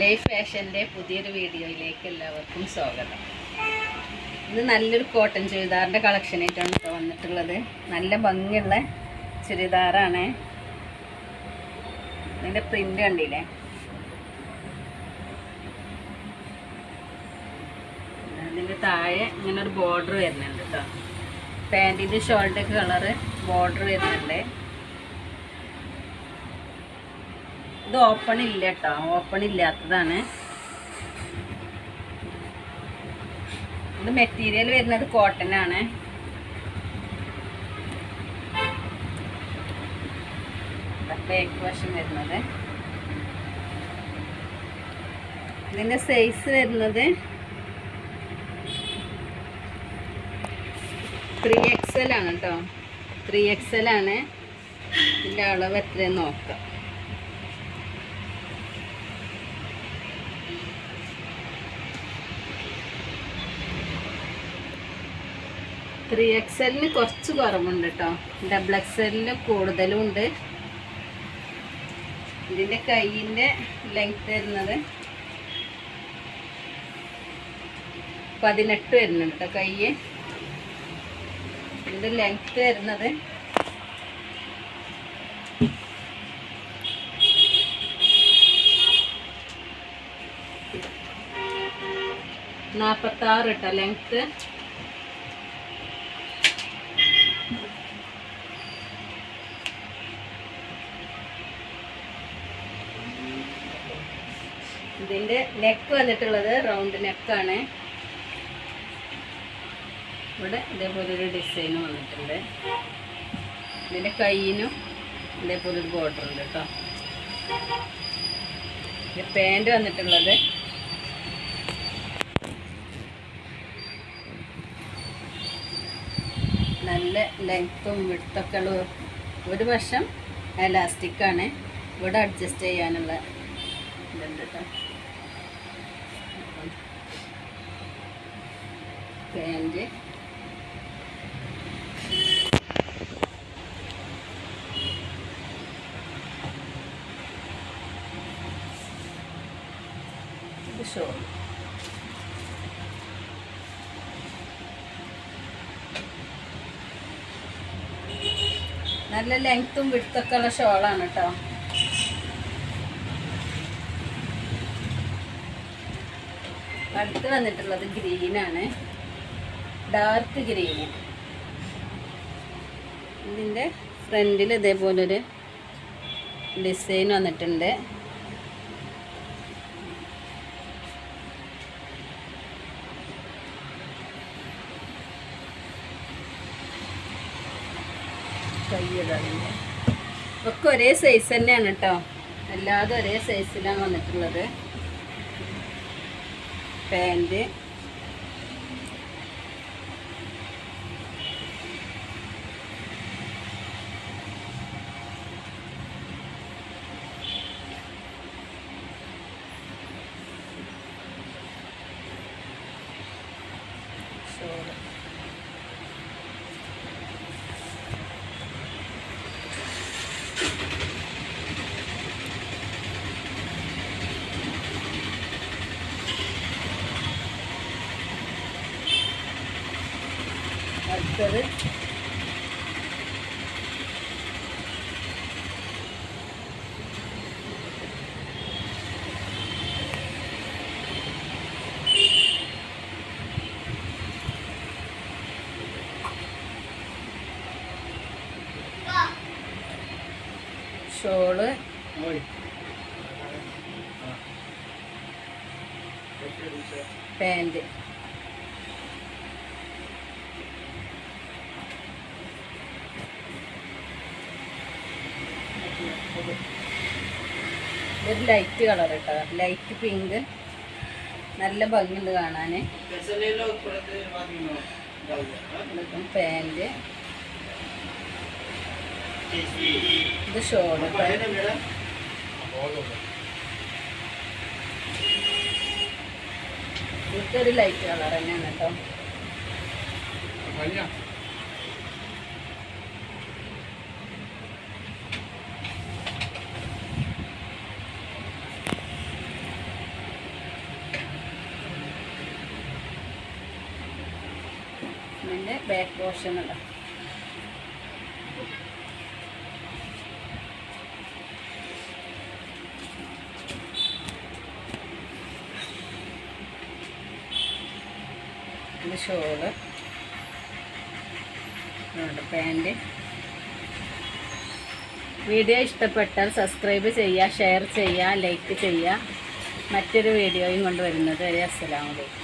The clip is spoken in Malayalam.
ലൈഫ് ഫാഷന്റെ പുതിയൊരു വീഡിയോയിലേക്ക് എല്ലാവർക്കും സ്വാഗതം. ഇത് നല്ലൊരു കോട്ടൺ ചുരിദാറിന്റെ കളക്ഷനായിട്ടാണ് ഇപ്പോൾ വന്നിട്ടുള്ളത്. നല്ല ഭംഗിയുള്ള ചുരിദാറാണ്. ഇതിന്റെ പ്രിന്റ് കണ്ടില്ലേ? അതിന്റെ താഴെ ഇങ്ങനെ ഒരു ബോർഡർ വരുന്നുണ്ട് കേട്ടോ. പാന്റിന്റെ ഷോൾഡർ കളറ് ബോർഡർ വരുന്നുണ്ട്. ഇത് ഓപ്പൺ ഇല്ല കേട്ടോ ഓപ്പൺ ഇല്ലാത്തതാണ്. ഇത് മെറ്റീരിയൽ വരുന്നത് കോട്ടൺ ആണ്. ബാക്ക് വശം വരുന്നത്. ഇതിന്റെ സൈസ് വരുന്നത് ത്രീ എക്സൽ ആണ് കേട്ടോ ത്രീ എക്സൽ ആണ്. ഇതിന്റെ അളവ് എത്രയെന്ന് നോക്കാം. ത്രീ എക്സലിന് കുറച്ച് കുറവുണ്ട് കേട്ടോ ഡബിൾ എക്സലിന് കൂടുതലും ഉണ്ട് ഇതിന്റെ കൈയിന്റെ ലെങ്ത് വരുന്നത് പതിനെട്ട് വരുന്നുണ്ട് കേട്ടോ കൈ ഇതിന്റെ ലെങ്ത് വരുന്നത് നാൽപ്പത്താറ് കേട്ടോ ലെങ്ത്ത് ഇതിന്റെ നെക്ക് വന്നിട്ടുള്ളത് റൗണ്ട് നെക്കാണ് ഇവിടെ ഇതേപോലെ ഒരു ഡിസൈൻ വന്നിട്ടുണ്ട്. ഇതിന്റെ കയ്യിനും ഇതേപോലെ ഒരു ബോർഡർ ഉണ്ട് കേട്ടോ ഇത് പാന്റ് വന്നിട്ടുള്ളത്. നല്ല ലെങ്ത്തും വിടുത്തൊക്കെ ഉള്ള ഒരു വശം എലാസ്റ്റിക്കാണ് ഇവിടെ അഡ്ജസ്റ്റ് ചെയ്യാനുള്ള ഇതുണ്ട് നല്ല ലെങ്ത്തും വിടുത്തൊക്കെ ഉള്ള ഷോളാണ് കേട്ടോ അടുത്ത് വന്നിട്ടുള്ളത് ഗ്രീനാണ് ഡാർക്ക് ഗ്രീന് ഇതിന്റെ ഫ്രണ്ടിൽ ഇതേപോലൊരു ഡിസൈൻ വന്നിട്ടുണ്ട്. ഒക്കെ ഒരേ സൈസ് തന്നെയാണ് കേട്ടോ എല്ലാതും ഒരേ സൈസിലാണ് വന്നിട്ടുള്ളത്. പാന്റ് ഷോൾ അടുത്തത്. ഷോൾ. പാന്റ്. ഇതൊരു ലൈറ്റ് കളർ കേട്ടോ ലൈറ്റ് പിങ്ക് നല്ല ഭംഗിയുണ്ട് കാണാൻ പാന്റ് ഇത് ഷോൾ ഇതൊരു ലൈറ്റ് കളർ തന്നെയാണ് കേട്ടോ. ഇതിന്റെ ബാക്ക് പോർഷൻ ഉണ്ടോ ഇത് ഷോൾ. പാന്റ്. വീഡിയോ ഇഷ്ടപ്പെട്ടാൽ സബ്സ്ക്രൈബ് ചെയ്യുക ഷെയർ ചെയ്യുക ലൈക്ക് ചെയ്യുക. മറ്റൊരു വീഡിയോയും കൊണ്ടുവരുന്നത് വരെ അസ്സലാമലൈക്കും